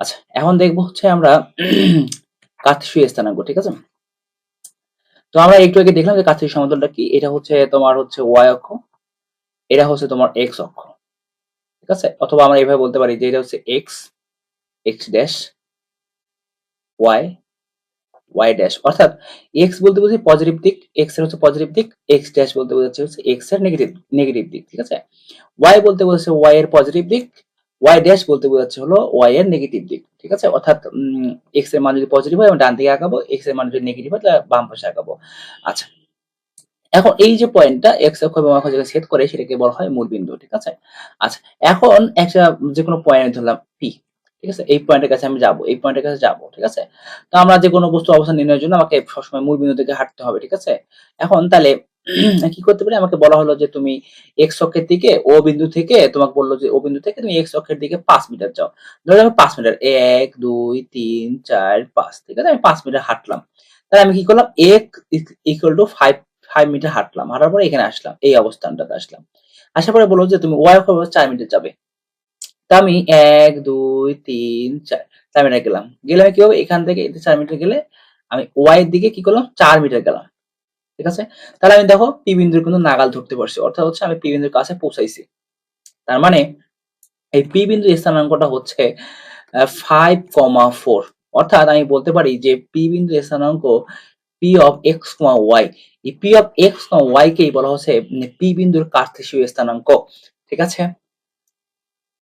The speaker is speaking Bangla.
আচ্ছা এখন দেখব হচ্ছে আমরা কার্তেশীয় স্থানাঙ্ক ঠিক আছে? তো আমরা একটু আগে দেখলাম যে কার্তেশীয় সমতলটা কি? এটা হচ্ছে তোমার হচ্ছে ওয়াই অক্ষ, এটা হচ্ছে তোমার এক্স অক্ষ, ঠিক আছে? অথবা আমরা এভাবে বলতে পারি যে এটা হচ্ছে x x dash y y dash অর্থাৎ এক্স বলতে বোঝাচ্ছে পজিটিভ দিক এক্সের হচ্ছে পজিটিভ দিক এক্স ড্যাশ বলতে বোঝাচ্ছে হচ্ছে এক্সের নেগেটিভ নেগেটিভ দিক, ঠিক আছে? ওয়াই বলতে বোঝাচ্ছে ওয়াই এর পজিটিভ দিক ওয়াই ড্যাশ বলতে বোঝাচ্ছে হলো ওয়াই এর নেগেটিভ দিক, ঠিক আছে? অর্থাৎ এক্সের মান যদি পজিটিভ হয় ডান দিকে আঁকাবো এক্সের মান যদি নেগেটিভ হয়, তাহলে বাম পাশে আঁকাবো আচ্ছা। এখন এই যে পয়েন্টটা এক্স অক্ষ এবং অক্ষ যেখানে সেট করে সেটাকে বলা হয় মূল বিন্দু, ঠিক আছে? আচ্ছা এখন একটা যে কোনো পয়েন্ট ধরলাম পি ঠিক আছে? এই পয়েন্টের কাছে আমি যাব, এই পয়েন্টের কাছে যাব, ঠিক আছে? তো আমরা যে কোনো বস্তু অবস্থান নির্ণয়ের জন্য আমাকে সবসময় মূল বিন্দু থেকে হাঁটতে হবে, ঠিক আছে? এখন তাহলে কি করতে পারি? আমাকে বলা হলো যে তুমি এক্স অক্ষের দিকে ও বিন্দু থেকে তোমাকে বলল যে ও বিন্দু থেকে তুমি এক্স অক্ষের দিকে পাঁচ মিটার যাও। ধরো আমি পাঁচ মিটার, এক, দুই, তিন, চার, পাঁচ ঠিক আছে আমি পাঁচ মিটার হাঁটলাম। তাহলে আমি কি করলাম? এক equal to five five metre হাঁটলাম। হাঁটার পরে এখানে আসলাম, এই অবস্থানটাতে আসলাম। আসার পরে বলল যে তুমি ওয়াই অক্ষ চার মিটার যাবে। তা আমি এক, দুই, তিন, চার চার মিটার গেলাম। গেলে আমি কি হবে? এখান থেকে চার মিটার গেলে আমি ওয়াই এর দিকে কি করলাম? চার মিটার গেলাম। ঠিক আছে? তাহলে আমি দেখো পি বিন্দুর কিন্তু নাগাল ধরতে পারছি। অর্থাৎ হচ্ছে আমি পি বিন্দুর কাছে পৌঁছাইছি। তার মানে এই পি বিন্দুর স্থানাঙ্কটা হচ্ছে ফাইভ কমা ফোর অর্থাৎ আমি বলতে পারি যে পি বিন্দু স্থানাঙ্ক P of x comma y এই P of x comma y কেই বলা হচ্ছে পি বিন্দুর কার্তেশীয় স্থানাঙ্ক। ঠিক আছে?